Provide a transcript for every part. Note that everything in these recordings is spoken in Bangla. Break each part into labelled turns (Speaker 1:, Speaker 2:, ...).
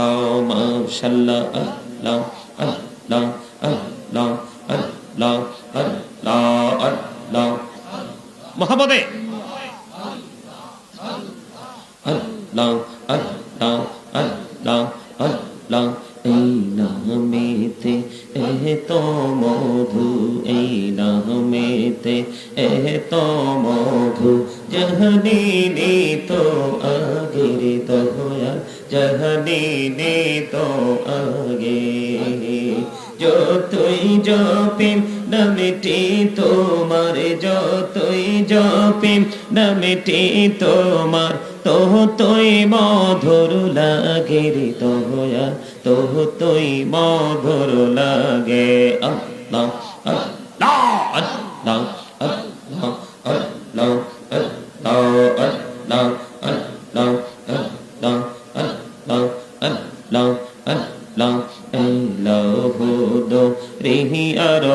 Speaker 1: الله ما شاء الله الله الله الله الله الله الله محبته الله الله الله الله এই নামেতে এত মধু এই নামেতে এত মধু জহনি তো আগের দয়াল জহনি নে তো আগে যতই জপিম নামেটি তোমার যতই জপিম নামেটি তোমার তোহ তুই মধুর লাগে রে তোয়া তোহ তুই মধুর লাগে আল্লাহ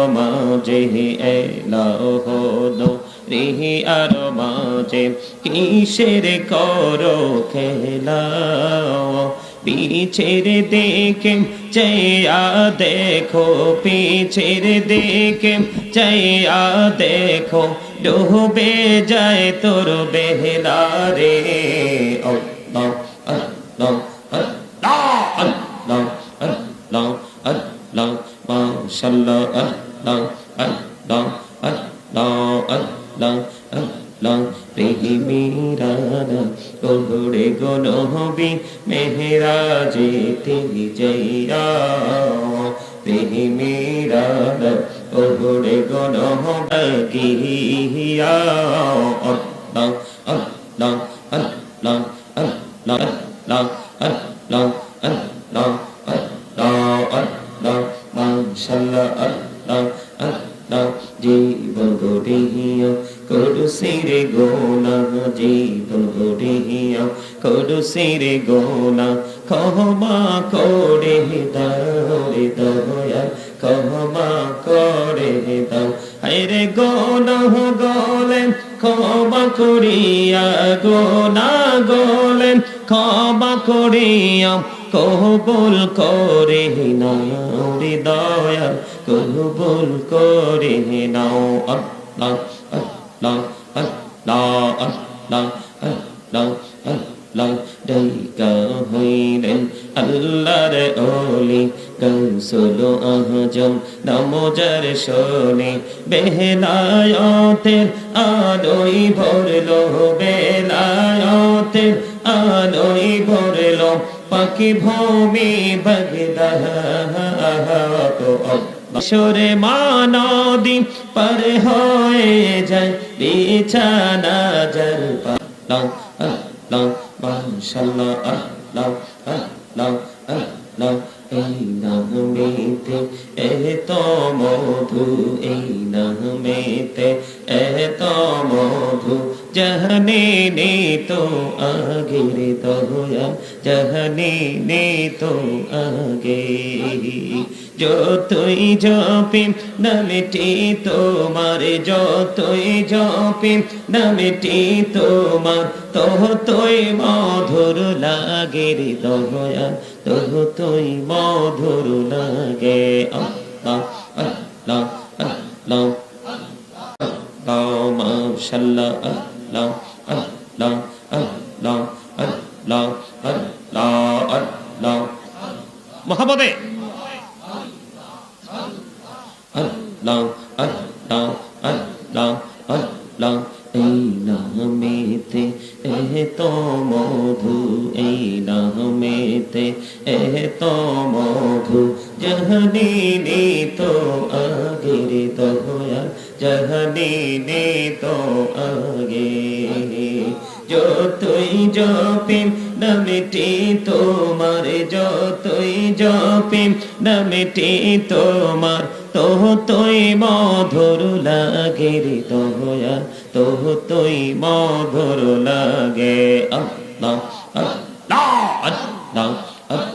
Speaker 1: মাঝে এলাহ রিহি আর মাঝে কিসের করো খেলা? পিছের দেখে চয়া দেখো, পিছের দেখে চয়া দেখো, ডুবে যায় তোর বেহলা রে। আল্লাহ আল্লাহ আল্লাহ আল্লাহ আল্লাহ মাশাল্লাহ কবরে গনহবি মেহরা যেতে যাইয়া প্রেমেরা কবরে গনহব গিহিয়া অল্লাহ অল্লাহ অল্লাহ গড়িয়া করুসির গোনা ক্ষমা করে দাও দয়া ক্ষমা করে দাও হায়রে গোনা গলে ক্ষমা করিয়া গোনা গলে ক্ষমা করিয়া কবুল করে নাও রে দয়া কবুল করে নাও আল্লাহ আল্লাহ আল্লাহ আল্লাহ। আল্লাহ আল্লাহ ডাইকা হইলেন আল্লাহর ওলি কৌসল আহজম নমজার শোনে বেহলায়তের আলোই ভরলো পাখি ভূমি বগদা সরে মানদি পর হয়ে যায় বিছানা জল পাল্লা আল্লাহ মাশাল্লাহ আল্লাহ আল্লাহ আল্লাহ এই নামেতে এত মধু এই নামেতে এত মধু जहने ने तो आगे। रे জহনে নে তো আগে आगे যতই জপে নামেটি তোমার যতই জপে নামেটি তোমার তুই মধুর লাগে রে দয়া তুই মধুর লাগে আল্লাহ আল্লাহ আল্লাহ আল্লাহ মাশাআল্লাহ মহাপদে আল্লাহ নে তো আগে যতই জপিম নামেটি তোমার যতই জপিম নামেটি তোমার তোহ তুই মধুর লাগে রে তোয়া তোহ তুই মধুর লাগে আল্লাহ আল্লাহ আল্লাহ আল্লাহ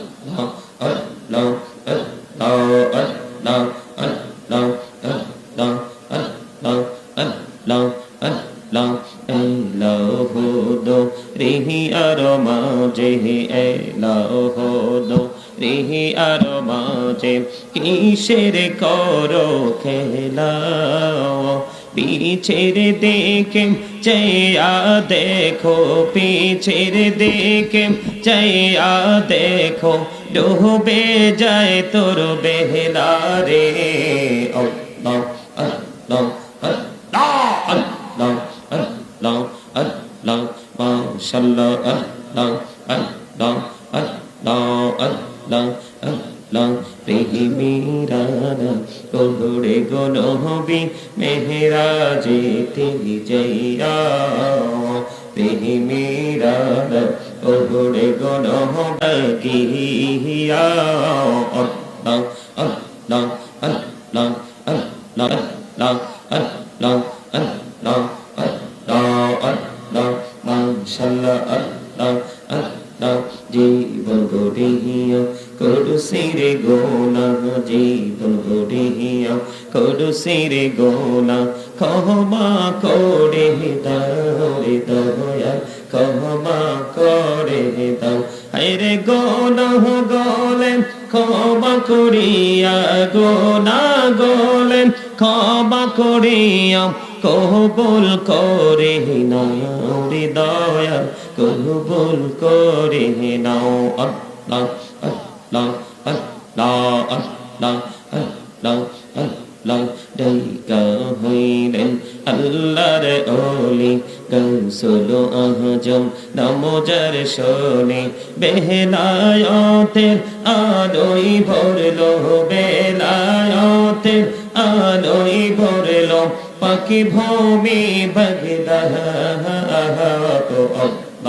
Speaker 1: কিসের কর খেলা পিছের দেখে চেয়া দেখো পিছের দেখে চেয়া দেখো ডুবে যায় তোর বেহলা রে Allah, Allah, Allah, Allah, Allah, Allah, Mashallah, Allah, Allah, Allah, Allah, Allah, আল্লাহ প্রেমিরানা কোহড়ে গনহবি মেহরাজে তিনি জয়া প্রেমিরানা কোহড়ে গনহবিয়া আল্লাহ আল্লাহ আল্লাহ আল্লাহ আল্লাহ আল্লাহ আল্লাহ আল্লাহ আল্লাহ মাশাআল্লাহ আল্লাহ আল্লাহ জীবন গড়িয়া করুসিরে গোনা জীবন গড়িয়া করুসিরে গোনা ক্ষমা করে দাও রে দয়া ক্ষমা করে দাও। আরে গোনা গলে ক্ষমা করিয়া গোনা গলে ক্ষমা করিয়া কবুল করে নাও রে দয়া কবুল করে নাও আল্লাহ। la la la la la la la đây cờ huy đến Allah re oli গৌসুলো আহজম নমোজার শোনে বেহেলায়তের আলোই ভরলো বেলায়তের আলোই ভরলো পাখি ভূমি বগদাহ তো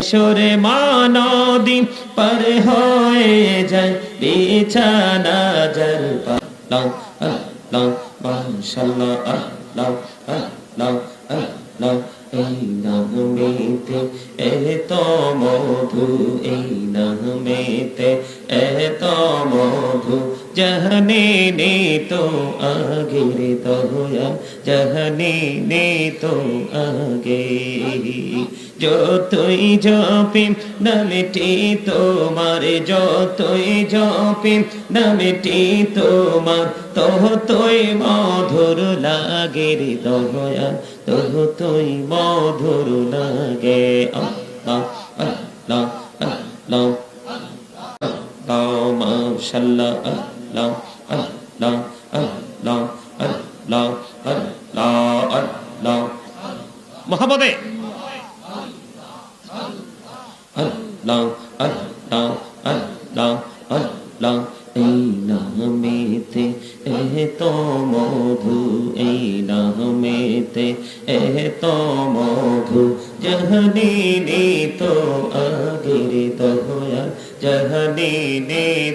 Speaker 1: সরে মানদি পর হয়ে যায়, বিছানা জল পালাম আল্লাহ মাশাআল্লাহ আল্লাহ আল্লাহ আল্লাহ এই নামেতে এত মধু, এই নামেতে এত মধু। জহনে নে তো আগে রে জহনে নে তো আগে যতই জপি নামেটি তোমার যতই জপি নামেটি তোমার তহ তোই মধুর লাগে রে দয়া তহ তোই মধুর লাগে আল্লাহ আল্লাহ আল্লাহ আল্লাহ মোহাম্মদে আল্লাহ আল্লাহ আল্লাহ আল্লাহ এই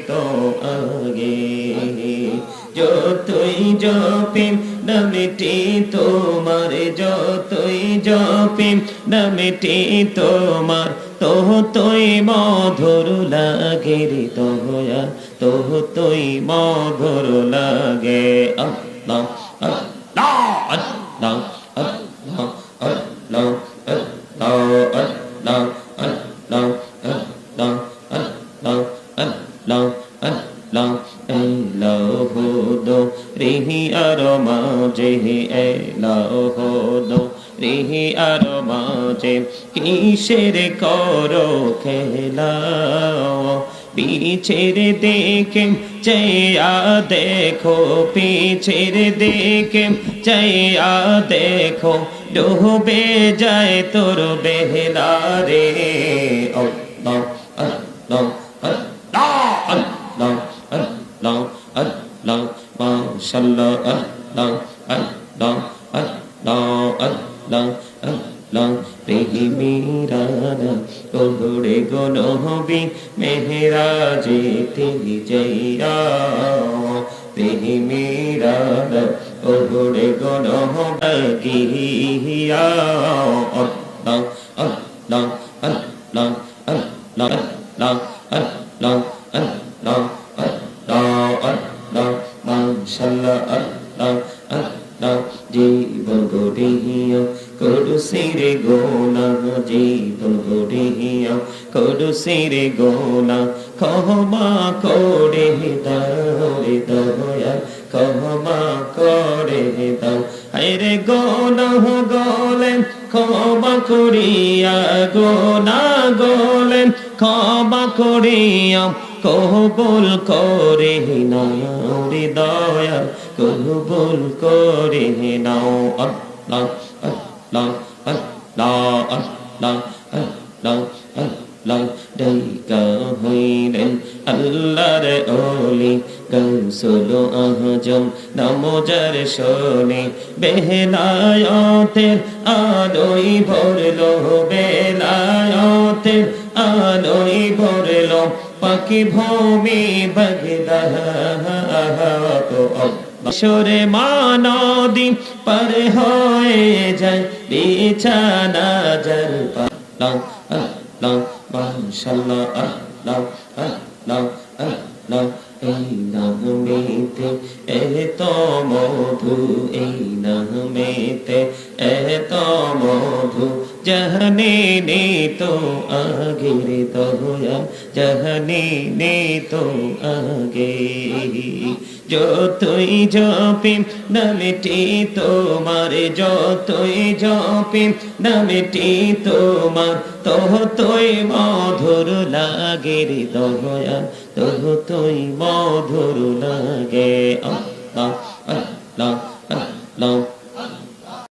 Speaker 1: তো আগে যতই জপিম নামেটি তোমার যতই জপিম নামেটি তোমার তোহ তোই মধুর লাগে রে দয়া তোহ তোই মধুর লাগে আল্লাহ আল্লাহ আল্লাহ আল্লাহ আল্লাহ আল্লাহ আল্লাহ আল্লাহ আল্লাহ আল্লাহ আল্লাহ আল্লাহ এলাহ দো রিহি আর মাঝে নিষের করো খেলা পিছের দেখে চেয়া দেখো পিছের দেখে চেয়া দেখো ডুবে যায় তোর বেহলা রে Allah, Allah, Allah, Allah, Allah, Allah, Mashallah, Allah, Allah, Allah, Allah, Allah, প্রেমিরানা কোহড়ে গনহবি মেহরাজে তিনি জয়া। প্রেমিরানা আল্লাহ আল্লাহ আল্লাহ আল্লাহ আল্লাহ আল্লাহ আল্লাহ আল্লাহ আল্লাহ মাশাআল্লাহ আল্লাহ আল্লাহ জীবন গড়িয়া করুসিরে গোনা জীবন গড়িয়া করুসিরে গোনা ক্ষমা করে দাও রে দয়াল ক্ষমা করে দাও। আরে গোনা গলে, ক্ষমা করিয়া গোনা গলে, ক্ষমা করিয়া কবুল করে নাও রে দয়াল, কবুল করে নাও আল্লাহ। আল্লাহ আল্লাহ আল্লাহ আল্লাহ আল্লাহ ডাইকা হইলেন আল্লাহর ওলি গৌসুল আহজম নমোজার শোনে বেলায়তের আলোই ভরলো বেলায়তের আলোই ভরলো পাখি ভূমি বগদা সরে মানদি পর হয়ে যায়, বিছানা জল আল্লাহ মাশাআল্লাহ আল্লাহ আল্লাহ আল্লাহ এই নামেতে এত মধু, এই মধু। জহনে নে তো আগের দয়া জহনে নে তো আগে যতই জপি নামেটি তোমার যতই জপি নামেটি তোমার ততই মধুর লাগে রে দয়া ততই মধুর লাগে আল্লাহ আল্লাহ আল্লাহ